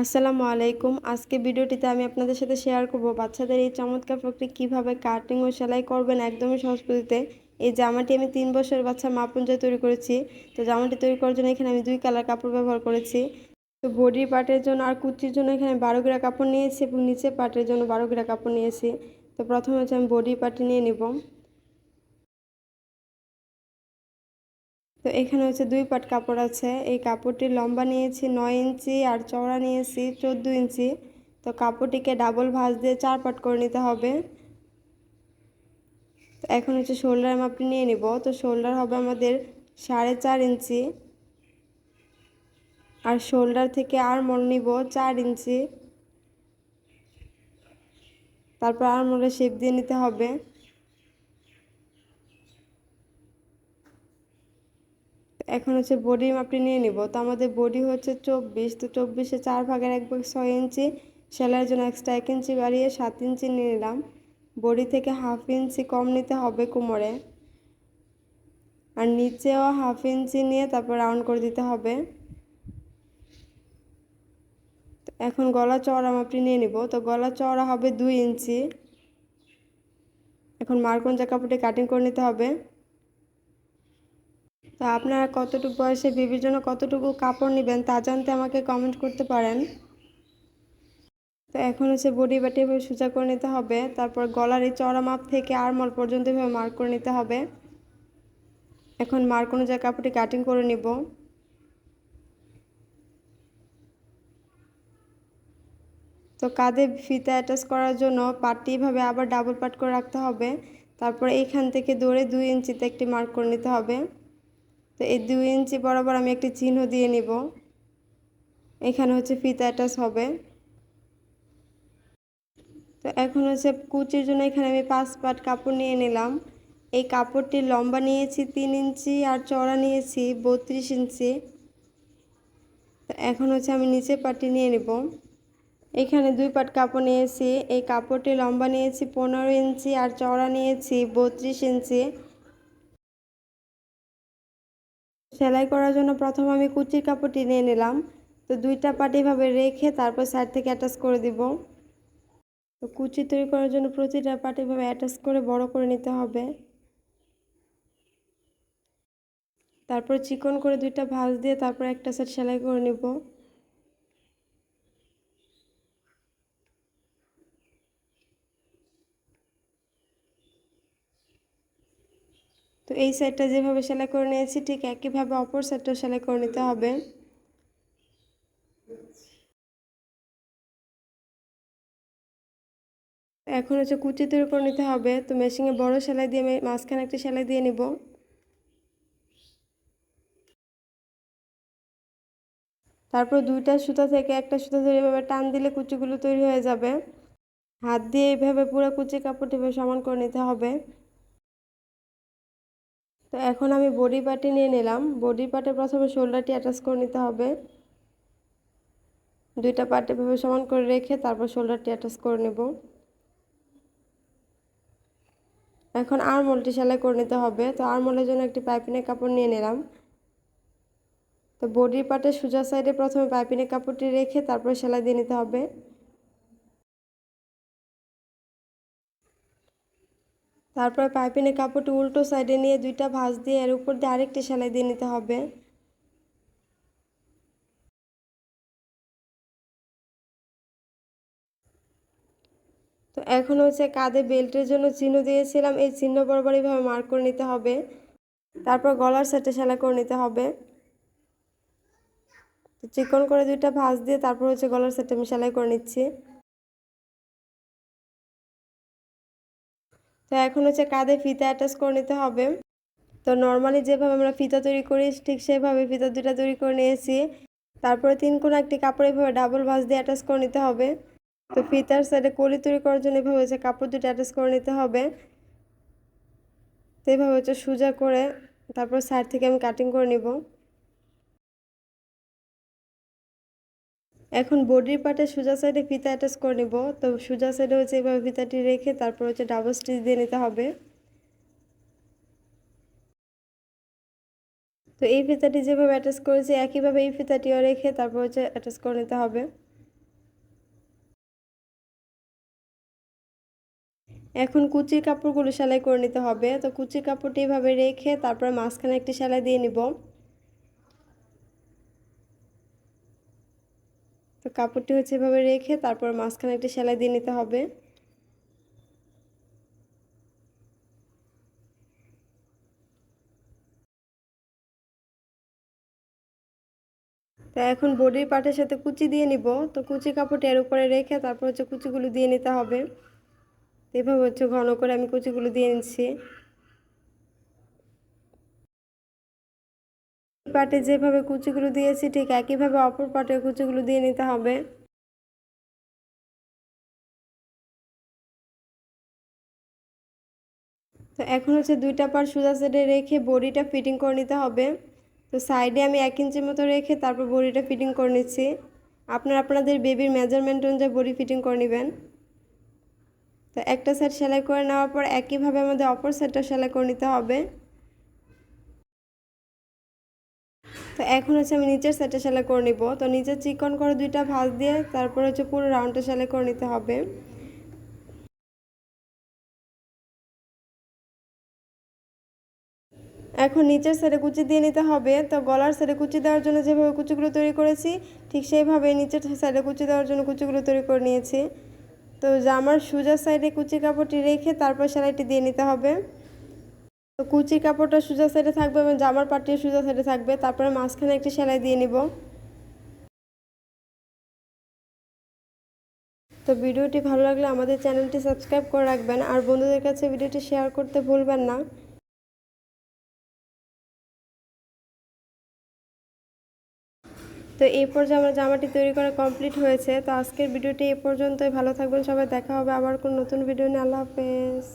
আসসালামু আলাইকুম। আজকে ভিডিওটিতে আমি আপনাদের সাথে শেয়ার করব বাচ্চাদের এই চমৎকার ফ্রকটি কীভাবে কাটিং ও সেলাই করবেন একদমই সহজ পদ্ধতিতে। এই জামাটি আমি তিন বছরের বাচ্চা মাপ অনুযায়ী তৈরি করেছি। তো জামাটি তৈরি করার জন্য এখানে আমি দুই কালার কাপড় ব্যবহার করেছি। তো বডি পার্টের জন্য আর কুচির জন্য এখানে বারো গ্রা কাপড় নিয়েছি এবং নিচে পার্টের জন্য বারো গ্রা কাপড় নিয়েছি। তো প্রথমে হচ্ছে আমি বডি পার্টে নিয়ে নিব। তো এখানে হচ্ছে দুই পাট কাপড় আছে। এই কাপড়টির লম্বা নিয়েছি, নয় ইঞ্চি, আর চওড়া নিয়েছি, চোদ্দ ইঞ্চি। তো কাপড়টিকে ডাবল ভাঁজ দিয়ে চার পাট করে নিতে হবে। তো এখন হচ্ছে শোল্ডার মাপটি নিয়ে নিব। তো শোল্ডার হবে আমাদের সাড়ে চার ইঞ্চি। আর শোল্ডার থেকে আর মল নিব চার ইঞ্চি। তারপর আর মলে শেপ দিয়ে নিতে হবে। এখন হচ্ছে বডি মাপটি নিয়ে নিব। তো আমাদের বডি হচ্ছে চব্বিশ, তো চব্বিশে চার ভাগের এক ভাগ ছয় ইঞ্চি। সেলাইয়ের জন্য এক্সট্রা এক ইঞ্চি বাড়িয়ে সাত ইঞ্চি নিয়ে নিলাম। বডি থেকে হাফ ইঞ্চি কম নিতে হবে কোমরে। আর নিচেও হাফ ইঞ্চি নিয়ে তারপর রাউন্ড করে দিতে হবে। এখন গলা চওড়া মাপটি নিয়ে নিব। তো গলা চওড়া হবে দুই ইঞ্চি। এখন মার্কঞ্জা কাপড়টি কাটিং করে নিতে হবে। তো আপনারা কতটুকু বয়সে বেবির জন্য কতটুকু কাপড় নেবেন তা জানতে আমাকে কমেন্ট করতে পারেন। তো এখন হচ্ছে বডি বাটি এভাবে সোজা করে নিতে হবে, তারপর গলার এই চড়া মাপ থেকে আরমল পর্যন্ত এভাবে মার্ক করে নিতে হবে। এখন মার্ক অনুযায়ী কাপড়টি কাটিং করে নিব। তো কাঁধে ফিতা অ্যাটাচ করার জন্য পাটটি এভাবে আবার ডাবল পাট করে রাখতে হবে, তারপর এইখান থেকে দৌড়ে দুই ইঞ্চিতে একটি মার্ক করে নিতে হবে। তো এই দুই ইঞ্চি বরাবর আমি একটি চিহ্ন দিয়ে নিব। এখানে হচ্ছে ফিতা অ্যাটাচ হবে। তো এখন হচ্ছে কুচির জন্য এখানে আমি পাঁচ পাট কাপড় নিয়ে নিলাম। এই কাপড়টির লম্বা নিয়েছি তিন ইঞ্চি আর চড়া নিয়েছি বত্রিশ ইঞ্চি। তো এখন হচ্ছে আমি নিচে পাটটি নিয়ে নেব। এখানে দুই পাট কাপড় নিয়েছি। এই কাপড়টি লম্বা নিয়েছি পনেরো ইঞ্চি আর চড়া নিয়েছি বত্রিশ ইঞ্চি। সেলাই করার জন্য প্রথম আমি কুচির কাপড়টি নিয়ে নিলাম। তো দুইটা পাটি এভাবে রেখে তারপর সাইড থেকে অ্যাটাচ করে দিব। তো কুচি তৈরি করার জন্য প্রতিটা পাটি এভাবে অ্যাটাচ করে বড় করে নিতে হবে। তারপর চিকন করে দুইটা ভাঁজ দিয়ে তারপর একটা সাইড সেলাই করে নিব। তো এই সাইডটা যেভাবে সেলাই করে নিয়েছি, ঠিক একইভাবে অপর সাইডটাও সেলাই করে নিতে হবে। এখন হচ্ছে কুচি তৈরি করে নিতে হবে। তো মেশিনে বড় সেলাই দিয়ে আমি মাঝখানে একটি সেলাই দিয়ে নিব। তারপর দুইটা সুতা থেকে একটা সুতা ধরে এভাবে টান দিলে কুচিগুলো তৈরি হয়ে যাবে। হাত দিয়ে এইভাবে পুরো কুচি কাপড়টি সমান করে নিতে হবে। তো এখন আমি বডি পার্টি নিয়ে নিলাম। বডি পার্টে প্রথমে শোল্ডারটি অ্যাটাচ করে নিতে হবে। দুইটা পার্টে ভাবে সমান করে রেখে তারপর শোল্ডারটি অ্যাটাচ করে নেব। এখন আরমোলটি সেলাই করে নিতে হবে। তো আরমোলের জন্য একটি পাইপিনের কাপড় নিয়ে নিলাম। তো বডির পার্টে সোজা সাইডে প্রথমে পাইপিনের কাপড়টি রেখে তারপর সেলাই দিয়ে নিতে হবে। তারপর পাইপিনের কাপড়টি উল্টো সাইডে নিয়ে দুইটা ভাঁজ দিয়ে এর উপর দিয়ে আরেকটি সেলাই দিয়ে নিতে হবে। তো এখন হচ্ছে কাঁধে বেল্টের জন্য চিহ্ন দিয়েছিলাম, এই চিহ্ন বরাবর এইভাবে মার্ক করে নিতে হবে। তারপর গলার সেটে সেলাই করে নিতে হবে। তো চিকন করে দুইটা ভাঁজ দিয়ে তারপর হচ্ছে গলার সেটে আমি সেলাই করে নিচ্ছি। তো এখন হচ্ছে কাঁধে ফিতা অ্যাটাচ করে নিতে হবে। তো নর্মালি যেভাবে আমরা ফিতা তৈরি করি, ঠিক সেভাবে ফিতা দুটা তৈরি করে নিয়েছি। তারপরে তিন কোনো একটি কাপড় এভাবে ডাবল ভাঁজ দিয়ে অ্যাটাচ করে নিতে হবে। তো ফিতার সাইডে কলি তৈরি করার জন্য এভাবে হচ্ছে কাপড় দুটো অ্যাটাচ করে নিতে হবে। তো এভাবে হচ্ছে সোজা করে তারপর সাইড থেকে আমি কাটিং করে নিব। এখন বডির পাটে সোজা সাইডে ফিতা অ্যাটাচ করে নেব। তো সোজা সাইডে হচ্ছে এভাবে ফিতাটি রেখে তারপর হচ্ছে ডাবল স্টিচ দিয়ে নিতে হবে। তো এই ফিতাটি যেভাবে অ্যাটাচ করেছি, একইভাবে এই ফিতাটিও রেখে তারপর হচ্ছে অ্যাটাচ করে নিতে হবে। এখন কুচির কাপড়গুলো সেলাই করে নিতে হবে। তো কুচির কাপড়টি এভাবে রেখে তারপর মাঝখানে একটি সেলাই দিয়ে নিব। তো কাপড়টি হচ্ছে এভাবে রেখে তারপর মাঝখানে একটি সেলাই দিয়ে নিতে হবে। তো এখন বডির পাটের সাথে কুচি দিয়ে নিব। তো কুচি কাপড়টি এর উপরে রেখে তারপর হচ্ছে কুচিগুলো দিয়ে নিতে হবে। এভাবে হচ্ছে ঘন করে আমি কুচিগুলো দিয়ে নিচ্ছি। পাটে যেভাবে কুচিগুলো দিয়েছি, ঠিক একইভাবে অপর পাটে কুচিগুলো দিয়ে নিতে হবে। তো এখন হচ্ছে দুইটা পার সোজা সাইডে রেখে বডিটা ফিটিং করে নিতে হবে। তো সাইডে আমি এক ইঞ্চির মতো রেখে তারপর বডিটা ফিটিং করে নিচ্ছি। আপনারা আপনাদের বেবির মেজারমেন্ট অনুযায়ী বডি ফিটিং করে নেবেন। তো একটা সাইড সেলাই করে নেওয়ার পর একইভাবে আমাদের অপর সাইডটা সেলাই করে নিতে হবে। তো এখন হচ্ছে আমি নিচের সাইডটা সেলাই করে নিব। তো নিচের চিকন করে দুইটা ভাঁজ দিয়ে তারপর হচ্ছে পুরো রাউন্ডটা সেলাই করে নিতে হবে। এখন নিচের সাইডে কুচি দিয়ে নিতে হবে। তো গলার সাইডে কুচি দেওয়ার জন্য যেভাবে কুচিগুলো তৈরি করেছি, ঠিক সেইভাবে নিচের সাইডে কুচি দেওয়ার জন্য কুচিগুলো তৈরি করে নিয়েছি। তো জামার সোজা সাইডে কুচি কাপড়টি রেখে তারপর সেলাইটি দিয়ে নিতে হবে। তো কুচির কাপড়টা সোজা সাইডে থাকবে এবং জামার পাটিও সোজা সাইডে থাকবে। তারপরে মাঝখানে একটি সেলাই দিয়ে নিব। তো ভিডিওটি ভালো লাগলে আমাদের চ্যানেলটি সাবস্ক্রাইব করে রাখবেন। আর বন্ধুদের কাছে ভিডিওটি শেয়ার করতে ভুলবেন না। তো এই পর্যায়ে আমার জামাটি তৈরি করা কমপ্লিট হয়েছে। তো আজকের ভিডিওটি এ পর্যন্তই। ভালো থাকবেন সবাই। দেখা হবে আবার কোন নতুন ভিডিও নিয়ে। আল্লাহ হাফেজ।